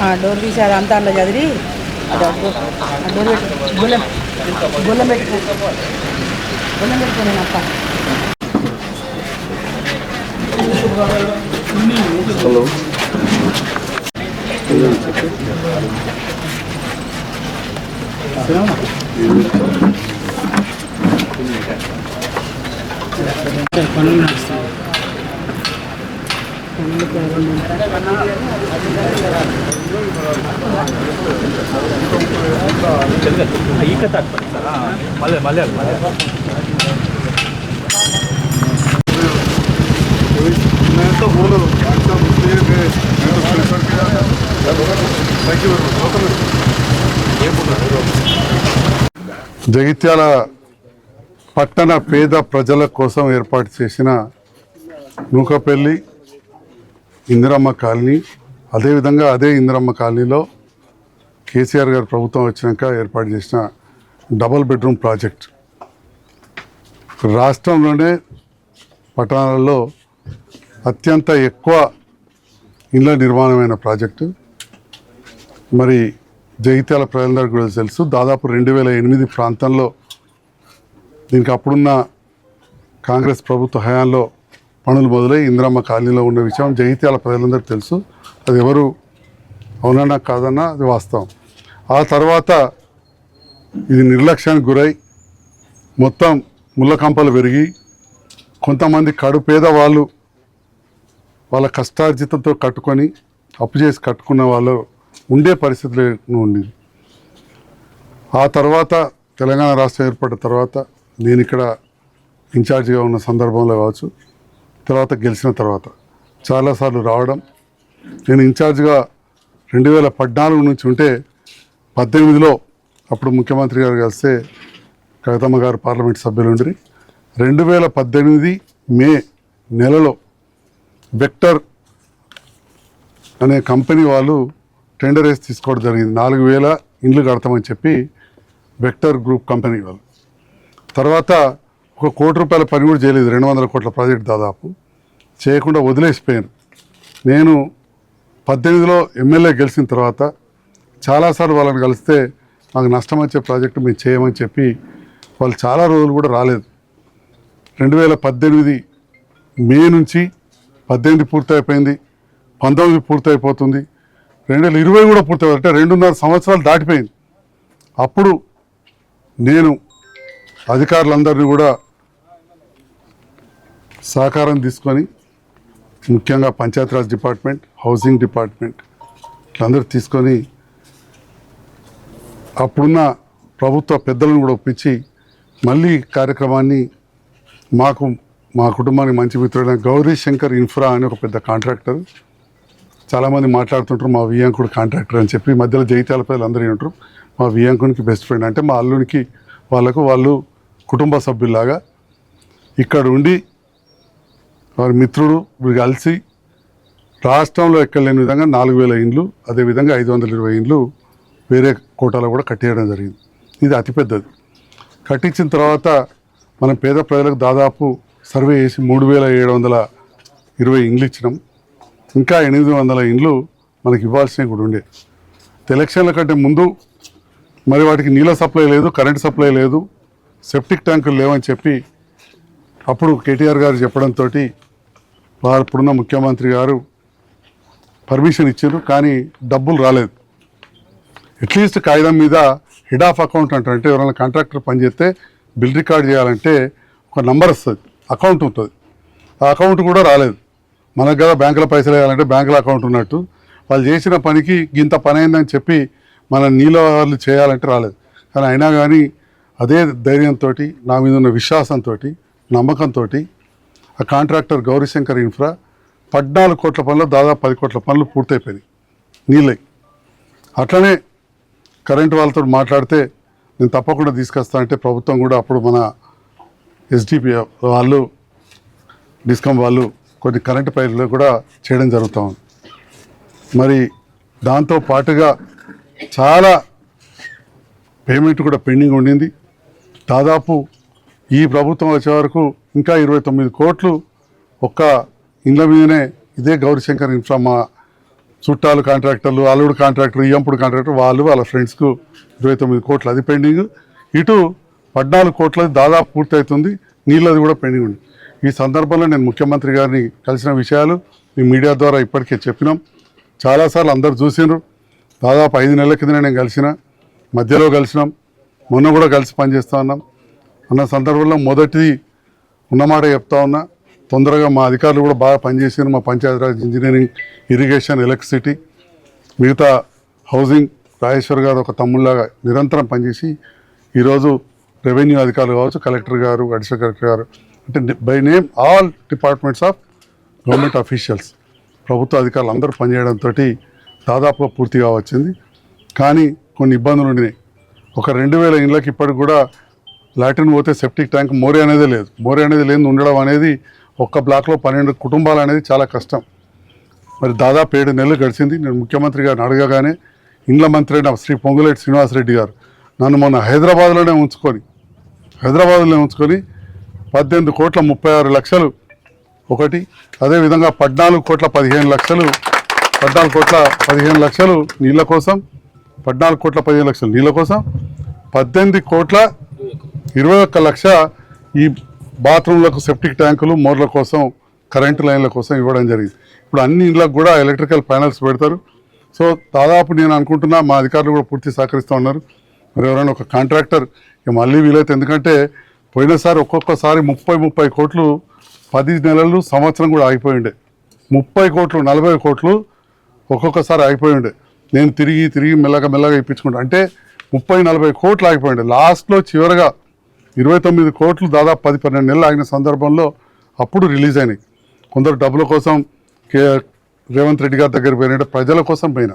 ఆ డోర్ తీసి అది అంతా అందులో చదివి డోర్ పెట్టు గుల్లెం గుల్లెం పెట్టుకో గుల్లెం పెట్టుకో నేను హలో. పనులు నడుస్తాయి మళ్ళీ మళ్ళీ మళ్ళీ मैं तो बोलो अच्छा मुझे मैं मैं तो प्रेफर किया थैंक यू జగిత్యాల పట్టణ పేద ప్రజల కోసం ఏర్పాటు చేసిన నూకపల్లి ఇందిరమ్మ కాలనీ అదేవిధంగా అదే ఇందిరమ్మ కాలనీలో కేసీఆర్ గారు ప్రభుత్వం వచ్చినాక ఏర్పాటు చేసిన డబల్ బెడ్రూమ్ ప్రాజెక్ట్. రాష్ట్రంలోనే పట్టణాలలో అత్యంత ఎక్కువ ఇళ్ళ నిర్మాణమైన ప్రాజెక్టు. మరి జగిత్యాల ప్రజలందరికీ కూడా తెలుసు దాదాపు రెండు వేల ఎనిమిది ప్రాంతంలో దీనికి అప్పుడున్న కాంగ్రెస్ ప్రభుత్వ హయాంలో పనులు మొదలై ఇందిరమ్మ కాలనీలో ఉన్న విషయం జగిత్యాల ప్రజలందరూ తెలుసు. అది ఎవరు అవునన్నా కాదన్నా అది వాస్తవం. ఆ తర్వాత ఇది నిర్లక్ష్యానికి గురై మొత్తం ముళ్ళకంపలు పెరిగి కొంతమంది కడు పేదవాళ్ళు వాళ్ళ కష్టార్జితంతో కట్టుకొని అప్పు చేసి కట్టుకున్న వాళ్ళు ఉండే పరిస్థితులు ఉండేది ఆ తర్వాత తెలంగాణ రాష్ట్రం ఏర్పడిన తర్వాత నేను ఇక్కడ ఇన్ఛార్జిగా ఉన్న సందర్భంలో కావచ్చు తర్వాత గెలిచిన తర్వాత చాలాసార్లు రావడం. నేను ఇన్ఛార్జ్గా రెండు వేల పద్నాలుగు నుంచి ఉంటే పద్దెనిమిదిలో అప్పుడు ముఖ్యమంత్రి గారు కలిస్తే కవితమ్మ గారు పార్లమెంట్ సభ్యులు ఉండి రెండు వేల పద్దెనిమిది మే నెలలో వెక్టర్ అనే కంపెనీ వాళ్ళు టెండర్ వేసి తీసుకోవడం జరిగింది. నాలుగు వేల ఇండ్లు కడతామని చెప్పి వెక్టర్ గ్రూప్ కంపెనీ వాళ్ళు. తర్వాత ఒక కోటి రూపాయల పని కూడా చేయలేదు. రెండు వందల కోట్ల ప్రాజెక్ట్ దాదాపు. చేయకుండా వదిలేసిపోయాను. నేను పద్దెనిమిదిలో ఎమ్మెల్యే గెలిచిన తర్వాత చాలాసార్లు వాళ్ళని కలిస్తే మాకు నష్టం వచ్చే ప్రాజెక్టు మేము చేయమని చెప్పి వాళ్ళు చాలా రోజులు కూడా రాలేదు. రెండు వేల పద్దెనిమిది మే నుంచి పద్దెనిమిది పూర్తయిపోయింది. పంతొమ్మిది పూర్తయిపోతుంది. రెండు వేల ఇరవై కూడా పూర్తయి అంటే రెండున్నర సంవత్సరాలు దాటిపోయింది. అప్పుడు నేను అధికారులందరినీ కూడా సహకారం తీసుకొని ముఖ్యంగా పంచాయతీరాజ్ డిపార్ట్మెంట్ హౌసింగ్ డిపార్ట్మెంట్ ఇట్లందరూ తీసుకొని అప్పుడున్న ప్రభుత్వ పెద్దలను కూడా ఒప్పించి మళ్ళీ కార్యక్రమాన్ని మాకు మా కుటుంబానికి మంచి మిత్రుడైన గౌరీ శంకర్ ఇన్ఫ్రా అని ఒక పెద్ద కాంట్రాక్టర్. చాలామంది మాట్లాడుతుంటారు మా వియాంకుడు కాంట్రాక్టర్ అని చెప్పి మధ్యలో జైత్యాల ప్రజలు అందరూ ఉంటారు మా వియాంకునికి బెస్ట్ ఫ్రెండ్ అంటే మా అల్లునికి వాళ్ళకు వాళ్ళు కుటుంబ సభ్యుల్లాగా ఇక్కడ ఉండి వారి మిత్రుడు వీరు కలిసి రాష్ట్రంలో ఎక్కడ లేని విధంగా నాలుగు వేల ఇండ్లు అదేవిధంగా ఐదు వందల ఇరవై ఇండ్లు వేరే కోటాలో కూడా కట్టేయడం జరిగింది. ఇది అతిపెద్దది. కట్టించిన తర్వాత మనం పేద ప్రజలకు దాదాపు సర్వే చేసి మూడు వేల ఏడు వందల ఇరవై ఇండ్లు ఇచ్చినాం. ఇంకా ఎనిమిది వందల ఇండ్లు మనకి ఇవ్వాల్సినవి కూడా ఉండే. ఎలక్షన్ల కంటే ముందు మరి వాటికి నీళ్ళ సప్లై లేదు కరెంట్ సప్లై లేదు సెప్టిక్ ట్యాంకులు లేవని చెప్పి అప్పుడు కేటీఆర్ గారు చెప్పడంతో ఇప్పుడున్న ముఖ్యమంత్రి గారు పర్మిషన్ ఇచ్చారు కానీ డబ్బులు రాలేదు. అట్లీస్ట్ కాగితం మీద హెడ్ ఆఫ్ అకౌంట్ అంటారు. అంటే ఎవరైనా కాంట్రాక్టర్ పనిచేస్తే బిల్ రికార్డ్ చేయాలంటే ఒక నంబర్ వస్తుంది అకౌంట్ ఉంటుంది. ఆ అకౌంట్ కూడా రాలేదు. మనకు కదా బ్యాంకులో పైసలు వేయాలంటే బ్యాంకులో అకౌంట్ ఉన్నట్టు. వాళ్ళు చేసిన పనికి ఇంత పని అయిందని చెప్పి మన నీళ్ళ వాళ్ళు చేయాలంటే రాలేదు. కానీ అయినా కానీ అదే ధైర్యంతో నా మీద ఉన్న విశ్వాసంతో నమ్మకంతో ఆ కాంట్రాక్టర్ గౌరీశంకర్ ఇన్ఫ్రా పద్నాలుగు కోట్ల పనులు దాదాపు పది కోట్ల పనులు పూర్తయిపోయినాయి. నీళ్ళై. అట్లనే కరెంట్ వాళ్ళతో మాట్లాడితే నేను తప్పకుండా తీసుకొస్తా అంటే ప్రభుత్వం కూడా అప్పుడు మన ఎస్డిపి వాళ్ళు డిస్కమ్ వాళ్ళు కొన్ని కరెంటు పైర్లు కూడా చేయడం జరుగుతూ ఉంది. మరి దాంతో పాటుగా చాలా పేమెంట్ కూడా పెండింగ్ ఉండింది. దాదాపు ఈ ప్రభుత్వం వచ్చే వరకు ఇంకా ఇరవై తొమ్మిది కోట్లు ఒక్క ఇండ్ల మీదనే ఇదే గౌరీశంకర్ ఇన్ఫ్రా మా చుట్టాలు కాంట్రాక్టర్లు అల్లుడు కాంట్రాక్టర్ ఇయ్యంపుడు కాంట్రాక్టర్ వాళ్ళు వాళ్ళ ఫ్రెండ్స్కు ఇరవై తొమ్మిది కోట్లు. అది పెండింగ్. ఇటు పద్నాలుగు కోట్లది దాదాపు పూర్తవుతుంది. నీళ్ళది కూడా పెండింగ్ ఉంది. ఈ సందర్భంలో నేను ముఖ్యమంత్రి గారిని కలిసిన విషయాలు మీ మీడియా ద్వారా ఇప్పటికే చెప్పినాం. చాలాసార్లు అందరు చూసిండ్రు దాదాపు ఐదు నెలల కింద నేను కలిసిన మధ్యలో కలిసినాం. మొన్న కూడా కలిసి పనిచేస్తూ ఉన్నాం. అన్న సందర్భంలో మొదటిది ఉన్నమాట చెప్తా ఉన్నా. తొందరగా మా అధికారులు కూడా బాగా పనిచేసారు మా పంచాయతీరాజ్ ఇంజనీరింగ్ ఇరిగేషన్ ఎలక్ట్రిసిటీ మిగతా హౌసింగ్ రాజేశ్వర్ గారు ఒక తమ్ముళ్ళగా నిరంతరం పనిచేసి ఈరోజు రెవెన్యూ అధికారులు కావచ్చు కలెక్టర్ గారు అడిషనల్ కలెక్టర్ గారు అంటే by name all departments of government officials ప్రభుత్వ అధికారులు అందరూ పనిచేయడంతో దాదాపుగా పూర్తిగా వచ్చింది. కానీ కొన్ని ఇబ్బందులు ఉండినాయి. ఒక రెండు వేల ఇండ్లకి ఇప్పటికి కూడా లాట్రిన్ పోతే సెప్టిక్ ట్యాంక్ మోరే అనేది లేదు. మోరే అనేది లేని ఉండడం అనేది ఒక్క బ్లాక్లో పన్నెండు కుటుంబాలు అనేది చాలా కష్టం. మరి దాదాపు ఏడు నెలలు గడిచింది. నేను ముఖ్యమంత్రి గారిని అడగగానే ఇండ్ల మంత్రి అయిన శ్రీ పొంగులేటి శ్రీనివాసరెడ్డి గారు నన్ను మొన్న హైదరాబాద్లోనే ఉంచుకొని హైదరాబాద్లోనే ఉంచుకొని పద్దెనిమిది కోట్ల ముప్పై ఆరు లక్షలు ఒకటి అదేవిధంగా పద్నాలుగు కోట్ల పదిహేను లక్షలు పద్నాలుగు కోట్ల పదిహేను లక్షలు నీళ్ళ కోసం పద్నాలుగు కోట్ల పదిహేను లక్షలు నీళ్ళ కోసం పద్దెనిమిది కోట్ల ఇరవై ఒక్క లక్ష ఈ బాత్రూంలకు సెప్టిక్ ట్యాంకులు మోర్ల కోసం కరెంటు లైన్ల కోసం ఇవ్వడం జరిగింది. ఇప్పుడు అన్ని ఇండ్లకు కూడా ఎలక్ట్రికల్ ప్యానల్స్ పెడతారు. సో దాదాపు నేను అనుకుంటున్నా మా అధికారులు కూడా పూర్తి సహకరిస్తూ ఉన్నారు. మరి ఎవరైనా ఒక కాంట్రాక్టర్ ఇక మళ్ళీ వీలైతే ఎందుకంటే పోయినసారి ఒక్కొక్కసారి ముప్పై ముప్పై కోట్లు పది నెలలు సంవత్సరం కూడా ఆగిపోయి ఉండే. ముప్పై కోట్లు నలభై కోట్లు ఒక్కొక్కసారి ఆగిపోయి ఉండే. నేను తిరిగి తిరిగి మెల్లగా మెల్లగా ఇప్పించుకుంటా. అంటే ముప్పై నలభై కోట్లు ఆగిపోయి ఉండే. లాస్ట్లో చివరగా ఇరవై తొమ్మిది కోట్లు దాదాపు పది పన్నెండు నెలలు ఆగిన సందర్భంలో అప్పుడు రిలీజ్ అయినాయి. కొందరు డబ్బుల కోసం కే రేవంత్ రెడ్డి గారి దగ్గర పోయినట్టు ప్రజల కోసం పోయిన.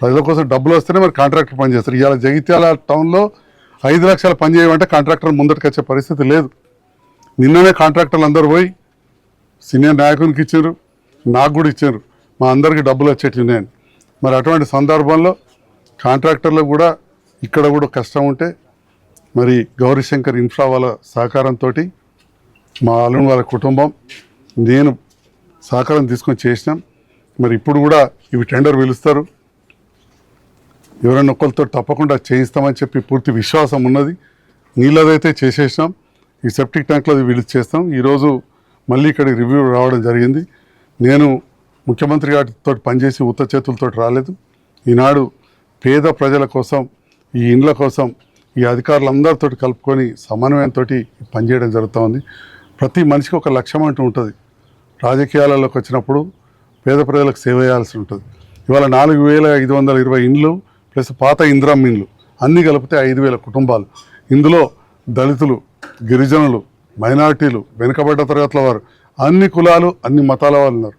ప్రజల కోసం డబ్బులు వస్తేనే మరి కాంట్రాక్టర్ పనిచేస్తారు. ఇవాళ జగిత్యాల టౌన్లో ఐదు లక్షల పని చేయమంటే కాంట్రాక్టర్ ముందటికి వచ్చే పరిస్థితి లేదు. నిన్ననే కాంట్రాక్టర్లు అందరూ పోయి సీనియర్ నాయకునికి ఇచ్చారు. నాకు కూడా ఇచ్చారు. మా అందరికీ డబ్బులు వచ్చేటి ఉన్నాయని. మరి అటువంటి సందర్భంలో కాంట్రాక్టర్లకు కూడా ఇక్కడ కూడా కష్టం ఉంటే మరి గౌరీశంకర్ ఇన్ఫ్రా వాళ్ళ సహకారంతో మా అల్లుని వాళ్ళ కుటుంబం నేను సహకారం తీసుకొని చేసినాం. మరి ఇప్పుడు కూడా ఇవి టెండర్ పిలుస్తారు. ఎవరైనా ఒక్కరితో తప్పకుండా చేయిస్తామని చెప్పి పూర్తి విశ్వాసం ఉన్నది. నీళ్ళదైతే చేసేసినాం. ఈ సెప్టిక్ ట్యాంక్లో విడుదల చేస్తాం. ఈరోజు మళ్ళీ ఇక్కడికి రివ్యూ రావడం జరిగింది. నేను ముఖ్యమంత్రి గారితో పనిచేసి ఉత్త చేతులతో రాలేదు. ఈనాడు పేద ప్రజల కోసం ఈ ఇండ్ల కోసం ఈ అధికారులందరితో కలుపుకొని సమన్వయంతో పనిచేయడం జరుగుతూ ఉంది ప్రతి మనిషికి ఒక లక్ష్యం అంటూ ఉంటుంది. రాజకీయాలలోకి వచ్చినప్పుడు పేద ప్రజలకు సేవ చేయాల్సి ఉంటుంది. ఇవాళ నాలుగు వేల ఐదు వందల ఇరవై ఇండ్లు ప్లస్ పాత ఇందిరం ఇండ్లు అన్నీ కలిపితే ఐదు వేల కుటుంబాలు. ఇందులో దళితులు గిరిజనులు మైనార్టీలు వెనుకబడ్డ తరగతుల వారు అన్ని కులాలు అన్ని మతాల వాళ్ళు ఉన్నారు.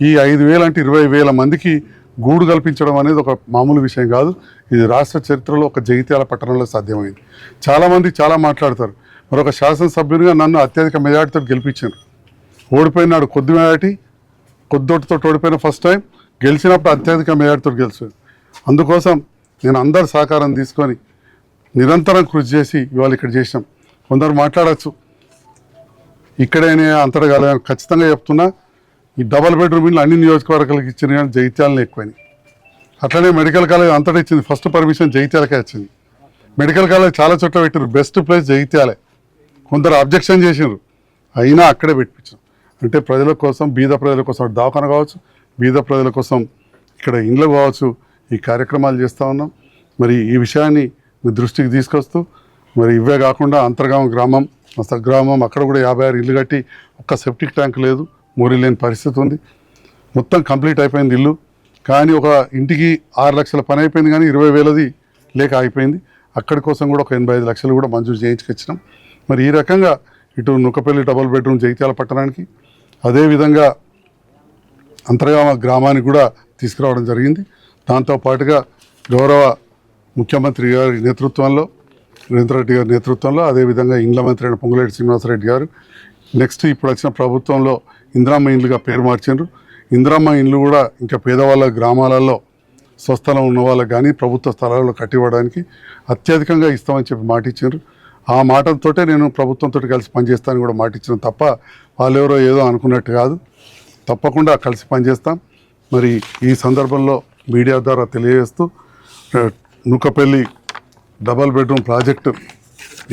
ఈ ఐదు వేలు అంటే ఇరవై వేల మందికి గూడు కల్పించడం అనేది ఒక మామూలు విషయం కాదు. ఇది రాష్ట్ర చరిత్రలో ఒక జగిత్యాల పట్టణంలో సాధ్యమైంది. చాలామంది చాలా మాట్లాడతారు. మరొక శాసనసభ్యునిగా నన్ను అత్యధిక మెజార్టీతో గెలిపించారు. ఓడిపోయినాడు కొద్ది మెజార్టీ కొద్దోటితో ఓడిపోయిన ఫస్ట్ టైం గెలిచినప్పుడు అత్యధిక మెజార్టీతో గెలిచాను అందుకోసం నేను అందరి సహకారం తీసుకొని నిరంతరం కృషి చేసి ఇవాళ ఇక్కడ చేసినాం కొందరు మాట్లాడచ్చు. ఇక్కడైనా అంతటా కాదు ఖచ్చితంగా చెప్తున్నా. ఈ డబల్ బెడ్రూమ్ ఇల్లు అన్ని నియోజకవర్గాలకు ఇచ్చిన కానీ జైత్యాలను ఎక్కువని అట్లనే మెడికల్ కాలేజ్ అంతటా ఇచ్చింది. ఫస్ట్ పర్మిషన్ జైత్యాలకే వచ్చింది. మెడికల్ కాలేజ్ చాలా చోట్ల పెట్టారు బెస్ట్ ప్లేస్ జైత్యాలే కొందరు అబ్జెక్షన్ చేసినారు అయినా అక్కడే పెట్టించాం అంటే ప్రజల కోసం బీద ప్రజల కోసం దవాఖాన కావచ్చు బీద ప్రజల కోసం ఇక్కడ ఇండ్లు కావచ్చు ఈ కార్యక్రమాలు చేస్తూ ఉన్నాం. మరి ఈ విషయాన్ని మీ దృష్టికి తీసుకొస్తూ మరి ఇవే కాకుండా అంతర్గామ గ్రామం అసలు గ్రామం అక్కడ కూడా యాభై ఆరు ఇల్లు కట్టి ఒక్క సెప్టిక్ ట్యాంక్ లేదు. మోరీ లేని పరిస్థితి ఉంది. మొత్తం కంప్లీట్ అయిపోయింది ఇల్లు. కానీ ఒక ఇంటికి ఆరు లక్షల పని అయిపోయింది కానీ ఇరవై వేలది లేక అయిపోయింది అక్కడి కోసం కూడా ఒక ఎనభై ఐదు లక్షలు కూడా మంజూరు చేయించుకొచ్చినాం. మరి ఈ రకంగా ఇటు నుక్కపల్లి డబుల్ బెడ్రూమ్ జగిత్యాల పట్టణానికి అదేవిధంగా అంతర్గామ గ్రామానికి కూడా తీసుకురావడం జరిగింది. దాంతో పాటుగా గౌరవ ముఖ్యమంత్రి గారి నేతృత్వంలో రేవంత్ రెడ్డి గారి నేతృత్వంలో అదేవిధంగా ఇండ్ల మంత్రి అయిన పొంగులేటి శ్రీనివాసరెడ్డి గారు నెక్స్ట్ ఇప్పుడు వచ్చిన ప్రభుత్వంలో ఇందిరామ్మ ఇండ్లుగా పేరు మార్చారు ఇందిరామ్మ ఇండ్లు కూడా ఇంకా పేదవాళ్ళ గ్రామాలలో స్వస్థలం ఉన్న వాళ్ళకి కానీ ప్రభుత్వ స్థలాల్లో కట్టివ్వడానికి అత్యధికంగా ఇస్తామని చెప్పి మాట ఇచ్చారు ఆ మాటలతోటే నేను ప్రభుత్వంతో కలిసి పనిచేస్తానని కూడా మాట ఇచ్చిన తప్ప వాళ్ళెవరో ఏదో అనుకున్నట్టు కాదు. తప్పకుండా కలిసి పనిచేస్తాం. మరి ఈ సందర్భంలో మీడియా ద్వారా తెలియజేస్తూ నూకపల్లి డబల్ బెడ్రూమ్ ప్రాజెక్టు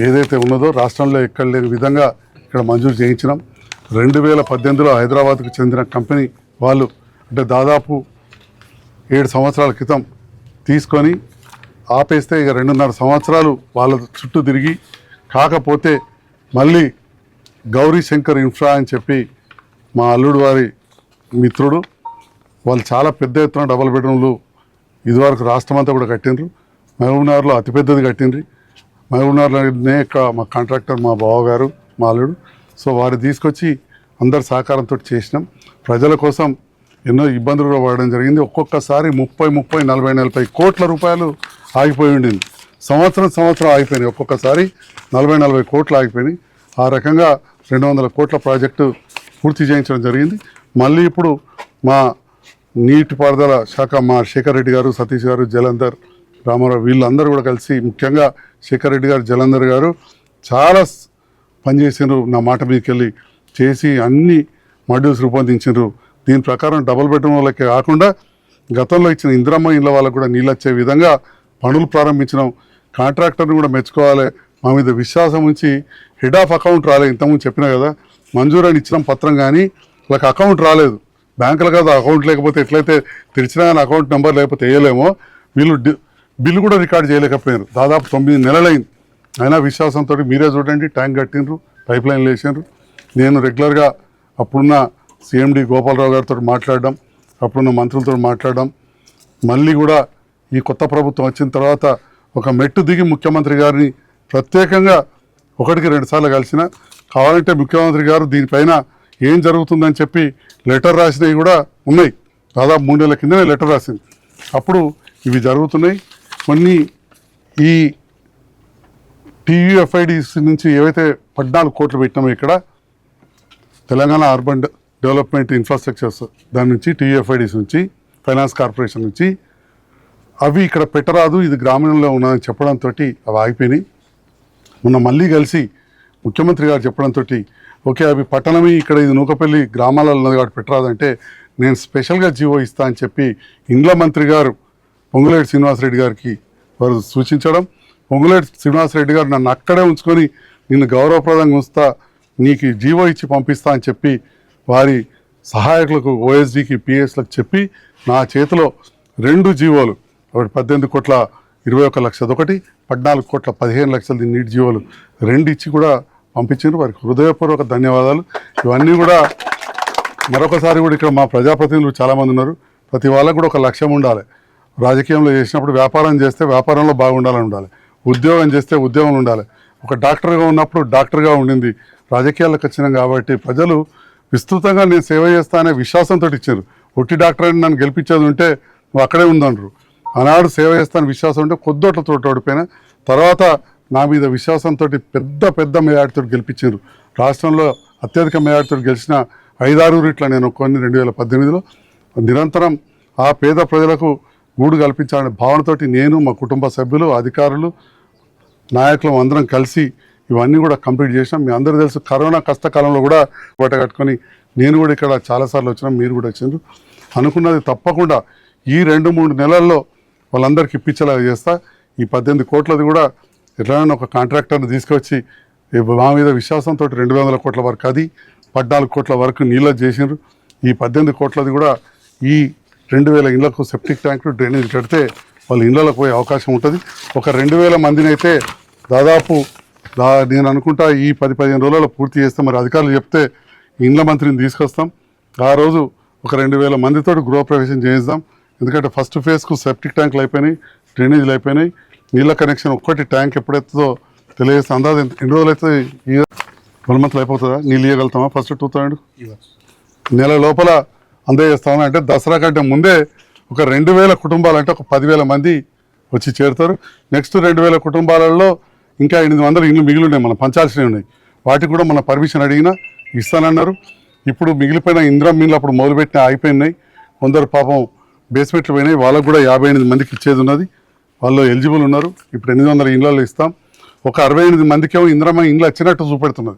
ఏదైతే ఉన్నదో రాష్ట్రంలో ఎక్కడ లేని విధంగా ఇక్కడ మంజూరు చేయించినాం. రెండు వేల పద్దెనిమిదిలో హైదరాబాద్కు చెందిన కంపెనీ వాళ్ళు అంటే దాదాపు ఏడు సంవత్సరాల క్రితం తీసుకొని ఆపేస్తే ఇక రెండున్నర సంవత్సరాలు వాళ్ళ చుట్టూ తిరిగి కాకపోతే మళ్ళీ గౌరీ శంకర్ ఇన్ఫ్రా అని చెప్పి మా అల్లుడు వారి మిత్రుడు వాళ్ళు చాలా పెద్ద ఎత్తున డబల్ బెడ్రూమ్లు ఇదివరకు రాష్ట్రం అంతా కూడా కట్టిండ్రు. మహబూబ్నగర్లో అతిపెద్దది కట్టిండ్రి. మహబూబ్నగర్లోనే మా కాంట్రాక్టర్ మా బావగారు మా అల్లుడు. సో వారు తీసుకొచ్చి అందరి సహకారంతో చేసినాం. ప్రజల కోసం ఎన్నో ఇబ్బందులు కూడా పడడం జరిగింది. ఒక్కొక్కసారి ముప్పై ముప్పై నలభై నలభై కోట్ల రూపాయలు ఆగిపోయి ఉండింది. సంవత్సరం సంవత్సరం ఆగిపోయినాయి. ఒక్కొక్కసారి నలభై నలభై కోట్లు ఆగిపోయినాయి. ఆ రకంగా రెండు వందల కోట్ల ప్రాజెక్టు పూర్తి చేయించడం జరిగింది. మళ్ళీ ఇప్పుడు మా నీటిపారుదల శాఖ మా శేఖర్ రెడ్డి గారు సతీష్ గారు జలంధర్ రామారావు వీళ్ళందరూ కూడా కలిసి ముఖ్యంగా శేఖర్ రెడ్డి గారు జలంధర్ గారు చాలా పనిచేసారు నా మాట మీదకి వెళ్ళి చేసి అన్ని మాడ్యూల్స్ రూపొందించారు దీని ప్రకారం డబుల్ బెడ్రూమ్ వాళ్ళకి కాకుండా గతంలో ఇచ్చిన ఇందిరమ్మ ఇళ్ళ వాళ్ళకు కూడా నీళ్ళు వచ్చే విధంగా పనులు ప్రారంభించినాం. కాంట్రాక్టర్ని కూడా మెచ్చుకోవాలి. మా మీద విశ్వాసం ఉంచి హెడ్ ఆఫ్ అకౌంట్ రాలేదు. ఇంతకుముందు చెప్పినా కదా మంజూరు అని ఇచ్చిన పత్రం కానీ వాళ్ళకి అకౌంట్ రాలేదు. బ్యాంకులో కదా అకౌంట్ లేకపోతే ఎట్లయితే తెరిచినా కానీ అకౌంట్ నెంబర్ లేకపోతే వేయలేమో వీళ్ళు బిల్లు కూడా రికార్డ్ చేయలేకపోయారు దాదాపు తొమ్మిది నెలలైంది. అయినా విశ్వాసంతో మీరే చూడండి ట్యాంక్ కట్టిండ్రు పైప్ లైన్ వేసిండ్రు నేను రెగ్యులర్గా అప్పుడున్న సీఎండి గోపాలరావు గారితో మాట్లాడడం అప్పుడున్న మంత్రులతో మాట్లాడడం మళ్ళీ కూడా ఈ కొత్త ప్రభుత్వం వచ్చిన తర్వాత ఒక మెట్టు దిగి ముఖ్యమంత్రి గారిని ప్రత్యేకంగా ఒకటికి రెండుసార్లు కలిసిన కావాలంటే ముఖ్యమంత్రి గారు దీనిపైన ఏం జరుగుతుందని చెప్పి లెటర్ రాసినవి కూడా ఉన్నాయి. దాదాపు మూడు నెలల కిందనే లెటర్ రాసింది. అప్పుడు ఇవి జరుగుతున్నాయి. కొన్ని ఈ టీయూఎఫ్ఐడిస్ నుంచి ఏవైతే పద్నాలుగు కోట్లు పెట్టినామో ఇక్కడ తెలంగాణ అర్బన్ డెవలప్మెంట్ ఇన్ఫ్రాస్ట్రక్చర్స్ దాని నుంచి టీయూఎఫ్ఐడిస్ నుంచి ఫైనాన్స్ కార్పొరేషన్ నుంచి అవి ఇక్కడ పెట్టరాదు ఇది గ్రామీణంలో ఉన్నదని చెప్పడంతో అవి ఆగిపోయినాయి. మొన్న మళ్ళీ కలిసి ముఖ్యమంత్రి గారు చెప్పడంతో ఓకే అవి పట్టణమే ఇక్కడ ఇది నూకపల్లి గ్రామాలలో ఉన్నది కాబట్టి పెట్టరాదంటే నేను స్పెషల్గా జీవో ఇస్తా అని చెప్పి ఇండ్ల మంత్రి గారు పొంగులేటి శ్రీనివాసరెడ్డి గారికి వారు సూచించడం పొంగులేటి శ్రీనివాసరెడ్డి గారు నన్ను అక్కడే ఉంచుకొని నిన్ను గౌరవప్రదంగా ఉంచుతా నీకు జీవో ఇచ్చి పంపిస్తా అని చెప్పి వారి సహాయకులకు ఓఎస్డికి పిఎస్లకు చెప్పి నా చేతిలో రెండు జీవోలు ఒకటి పద్దెనిమిది కోట్ల ఇరవై ఒక్క లక్షది ఒకటి పద్నాలుగు కోట్ల పదిహేను లక్షలది నీటి జీవోలు రెండు ఇచ్చి కూడా పంపించారు వారికి హృదయపూర్వక ధన్యవాదాలు. ఇవన్నీ కూడా మరొకసారి కూడా ఇక్కడ మా ప్రజాప్రతినిధులు చాలామంది ఉన్నారు. ప్రతి వాళ్ళకు కూడా ఒక లక్ష్యం ఉండాలి. రాజకీయంలో చేసినప్పుడు వ్యాపారం చేస్తే వ్యాపారంలో బాగుండాలని ఉండాలి. ఉద్యోగం చేస్తే ఉద్యోగం ఉండాలి. ఒక డాక్టర్గా ఉన్నప్పుడు డాక్టర్గా ఉండింది. రాజకీయాలకు వచ్చినాం కాబట్టి ప్రజలు విస్తృతంగా నేను సేవ చేస్తానే విశ్వాసంతో ఇచ్చారు. ఒట్టి డాక్టర్ అని నన్ను గెలిపించేది ఉంటే నువ్వు అక్కడే ఉందనరు ఆనాడు సేవ చేస్తాను విశ్వాసం ఉంటే కొద్దోట్లతో ఓడిపోయినా తర్వాత నా మీద విశ్వాసంతో పెద్ద పెద్ద మేయాడితో గెలిపించారు రాష్ట్రంలో అత్యధిక మేయాడితో గెలిచిన ఐదారు ఇట్లా నేను కొన్ని రెండు వేల పద్దెనిమిదిలో నిరంతరం ఆ పేద ప్రజలకు గూడు కల్పించాలనే భావనతోటి నేను మా కుటుంబ సభ్యులు అధికారులు నాయకులం అందరం కలిసి ఇవన్నీ కూడా కంప్లీట్ చేసినాం. మీ అందరూ తెలుసు కరోనా కష్టకాలంలో కూడా బట్ట కట్టుకొని నేను కూడా ఇక్కడ చాలాసార్లు వచ్చినా మీరు కూడా వచ్చిండ్రు. అనుకున్నది తప్పకుండా ఈ రెండు మూడు నెలల్లో వాళ్ళందరికీ ఇప్పించేలాగా చేస్తా. ఈ పద్దెనిమిది కోట్లది కూడా ఎట్లైనా ఒక కాంట్రాక్టర్ని తీసుకొచ్చి మా మీద విశ్వాసంతో రెండు వందల కోట్ల వరకు అది పద్నాలుగు కోట్ల వరకు నీళ్ళు చేసిండ్రు. ఈ పద్దెనిమిది కోట్లది కూడా ఈ రెండు వేల ఇళ్ళకు సెప్టిక్ ట్యాంకులు డ్రైనేజ్ కడితే వాళ్ళ ఇళ్ళకు పోయే అవకాశం ఉంటుంది. ఒక రెండు వేల మందిని అయితే దాదాపు దా నేను అనుకుంటా ఈ పది పదిహేను రోజుల్లో పూర్తి చేస్తే. మరి అధికారులు చెప్తే ఇండ్ల మంత్రిని తీసుకొస్తాం. ఆ రోజు ఒక రెండు వేల మందితో గృహప్రవేశం చేయిద్దాం. ఎందుకంటే ఫస్ట్ ఫేజ్కు సెప్టిక్ ట్యాంకులు అయిపోయినాయి డ్రైనేజీలు అయిపోయినాయి. నీళ్ళ కనెక్షన్ ఒక్కటి ట్యాంక్ ఎప్పుడైతుందో తెలియజేస్తే. అందాజు ఎన్ని రోజులు అయితే ఈ వన్ మంత్లో అయిపోతుందా? నీళ్ళు ఇవ్వగలుగుతామా ఫస్ట్ టూ థౌసండ్ నెల లోపల అందజేస్తామని అంటే దసరా కంటే ముందే ఒక రెండు వేల కుటుంబాలు అంటే ఒక పదివేల మంది వచ్చి చేరుతారు. నెక్స్ట్ రెండు వేల కుటుంబాలలో ఇంకా ఎనిమిది వందల ఇల్లు మిగిలి ఉన్నాయి మన పంచాల్సినవి ఉన్నాయి. వాటికి కూడా మన పర్మిషన్ అడిగినా ఇస్తానన్నారు. ఇప్పుడు మిగిలిపోయిన ఇంద్రం మిల్లు అప్పుడు మొదలుపెట్టిన అయిపోయినాయి. కొందరు పాపం బేస్మెంట్లు పోయినాయి. వాళ్ళకు కూడా యాభై ఎనిమిది మందికి ఇచ్చేది ఉన్నది. వాళ్ళు ఎలిజిబుల్ ఉన్నారు. ఇప్పుడు ఎనిమిది వందల ఇండ్లలో ఇస్తాం. ఒక అరవై ఎనిమిది మందికేమో ఇంద్రమ్మ ఇండ్లు వచ్చినట్టు చూపెడుతున్నది.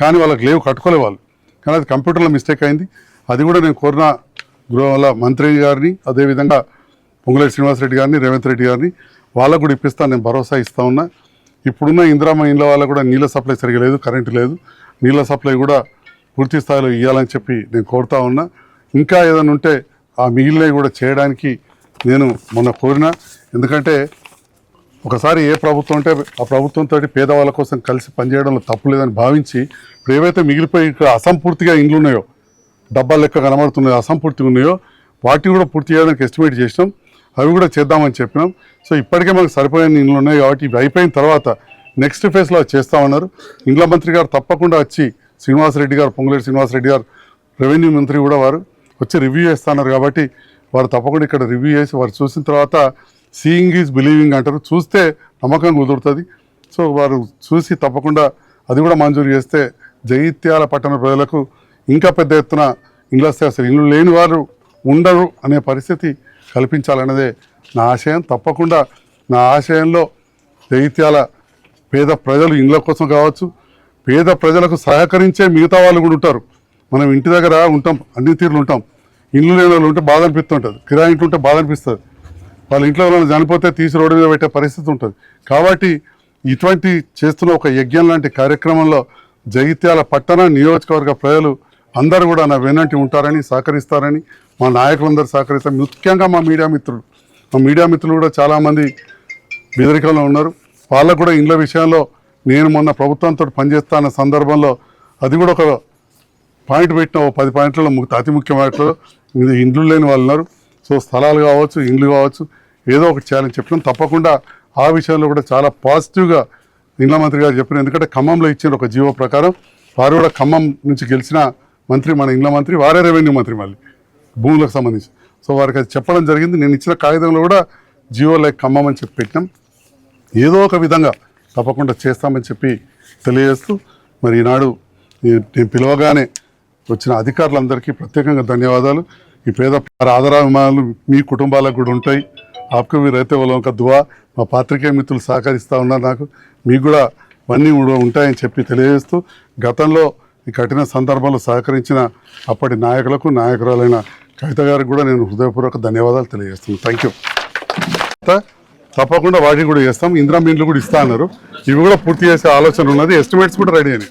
కానీ వాళ్ళకి లేవు కట్టుకోలే వాళ్ళు. కానీ అది కంప్యూటర్లో మిస్టేక్ అయింది. అది కూడా నేను కోరిన గృహ మంత్రి గారిని అదేవిధంగా పొంగులేటి శ్రీనివాసరెడ్డి గారిని రేవంత్ రెడ్డి గారిని వాళ్ళకు కూడా ఇప్పిస్తాను నేను భరోసా ఇస్తా ఉన్నా. ఇప్పుడున్న ఇందిరామ ఇండ్ల వాళ్ళకు కూడా నీళ్ళ సప్లై సరిగా లేదు కరెంటు లేదు. నీళ్ళ సప్లై కూడా పూర్తి స్థాయిలో ఇవ్వాలని చెప్పి నేను కోరుతా ఉన్నా. ఇంకా ఏదైనా ఉంటే ఆ మిగిలినవి కూడా చేయడానికి నేను మొన్న కోరిన. ఎందుకంటే ఒకసారి ఏ ప్రభుత్వం అంటే ఆ ప్రభుత్వంతో పేదవాళ్ళ కోసం కలిసి పనిచేయడంలో తప్పు లేదని భావించి ఇప్పుడు ఏవైతే మిగిలిపోయి ఇక్కడ అసంపూర్తిగా ఇండ్లు ఉన్నాయో డబ్బా లెక్క కనబడుతున్నాయో అసంపూర్తిగా ఉన్నాయో వాటిని కూడా పూర్తి చేయడానికి ఎస్టిమేట్ చేసినాం. అవి కూడా చేద్దామని చెప్పినాం. సో ఇప్పటికే మనకు సరిపోయిన ఇండ్లు ఉన్నాయి కాబట్టి ఇవి అయిపోయిన తర్వాత నెక్స్ట్ ఫేజ్లో చేస్తామన్నారు. ఇండ్ల మంత్రి గారు తప్పకుండా వచ్చి శ్రీనివాసరెడ్డి గారు పొంగులేటి శ్రీనివాసరెడ్డి గారు రెవెన్యూ మంత్రి కూడా వారు వచ్చి రివ్యూ చేస్తున్నారు కాబట్టి వారు తప్పకుండా ఇక్కడ రివ్యూ చేసి వారు చూసిన తర్వాత సీయింగ్ ఈజ్ బిలీవింగ్ అంటారు. చూస్తే నమ్మకం కుదురుతుంది. సో వారు చూసి తప్పకుండా అది కూడా మంజూరు చేస్తే జగిత్యాల పట్టణ ప్రజలకు ఇంకా పెద్ద ఎత్తున ఇండ్ల వస్తే అసలు ఇల్లు లేని వారు ఉండరు అనే పరిస్థితి కల్పించాలన్నదే నా ఆశయం. తప్పకుండా నా ఆశయంలో జగిత్యాల పేద ప్రజలు ఇండ్ల కోసం కావచ్చు పేద ప్రజలకు సహకరించే మిగతా వాళ్ళు కూడా ఉంటారు. మనం ఇంటి దగ్గర ఉంటాం అన్ని తీర్లు ఉంటాం. ఇండ్లు లేని వాళ్ళు ఉంటే బాధ అనిపిస్తుంటుంది కిరాయి ఇంట్లో ఉంటే బాధ అనిపిస్తుంది. వాళ్ళ ఇంట్లో వాళ్ళని చనిపోతే తీసి రోడ్డు మీద పెట్టే పరిస్థితి ఉంటుంది. కాబట్టి ఇటువంటి చేస్తున్న ఒక యజ్ఞం లాంటి కార్యక్రమంలో జగిత్యాల పట్టణ నియోజకవర్గ ప్రజలు అందరూ కూడా నా వెనంటి ఉంటారని సహకరిస్తారని మా నాయకులందరూ సహకరిస్తారు ముఖ్యంగా మా మీడియా మిత్రులు. మా మీడియా మిత్రులు కూడా చాలామంది బెదిరికల్లో ఉన్నారు. వాళ్ళకు కూడా ఇండ్ల విషయంలో నేను మొన్న ప్రభుత్వంతో పనిచేస్తున్న సందర్భంలో అది కూడా ఒక పాయింట్ పెట్టిన ఓ పది పాయింట్లలో అతి ముఖ్యమైన ఇండ్లు లేని వాళ్ళు ఉన్నారు. సో స్థలాలు కావచ్చు ఇండ్లు కావచ్చు ఏదో ఒకటి చేయాలని చెప్పినాం. తప్పకుండా ఆ విషయంలో కూడా చాలా పాజిటివ్గా ఇండ్ల మంత్రి గారు చెప్పిన ఎందుకంటే ఖమ్మంలో ఇచ్చిన ఒక జీవో ప్రకారం వారు కూడా ఖమ్మం నుంచి గెలిచిన మంత్రి మన ఇండ్ల మంత్రి వారే రెవెన్యూ మంత్రి మళ్ళీ. భూములకు సంబంధించి. సో వారికి అది చెప్పడం జరిగింది. నేను ఇచ్చిన కాగితంలో కూడా జియో లైక్ ఖమ్మం అని చెప్పి పెట్టినాం. ఏదో ఒక విధంగా తప్పకుండా చేస్తామని చెప్పి తెలియజేస్తూ మరి ఈనాడు నేను పిలవగానే వచ్చిన అధికారులందరికీ ప్రత్యేకంగా ధన్యవాదాలు. ఈ పేద ఆదరాభిమానాలు మీ కుటుంబాలకు కూడా ఉంటాయి. ఆప్కు మీరు అయితే వాళ్ళ ఒక దువా. మా పాత్రికేయ మిత్రులు సహకరిస్తూ ఉన్నారు నాకు. మీకు కూడా అన్నీ కూడా ఉంటాయని చెప్పి తెలియజేస్తూ గతంలో ఈ కఠిన సందర్భంలో సహకరించిన అప్పటి నాయకులకు నాయకురాలైన కవిత గారికి కూడా నేను హృదయపూర్వక ధన్యవాదాలు తెలియజేస్తున్నాను. థ్యాంక్ యూ తప్పకుండా వాటిని కూడా చేస్తాం. ఇందిరా మీన్లు కూడా ఇస్తా అన్నారు. ఇవి కూడా పూర్తి చేసే ఆలోచన ఉన్నది. ఎస్టిమేట్స్ కూడా రెడీ అయినాయి.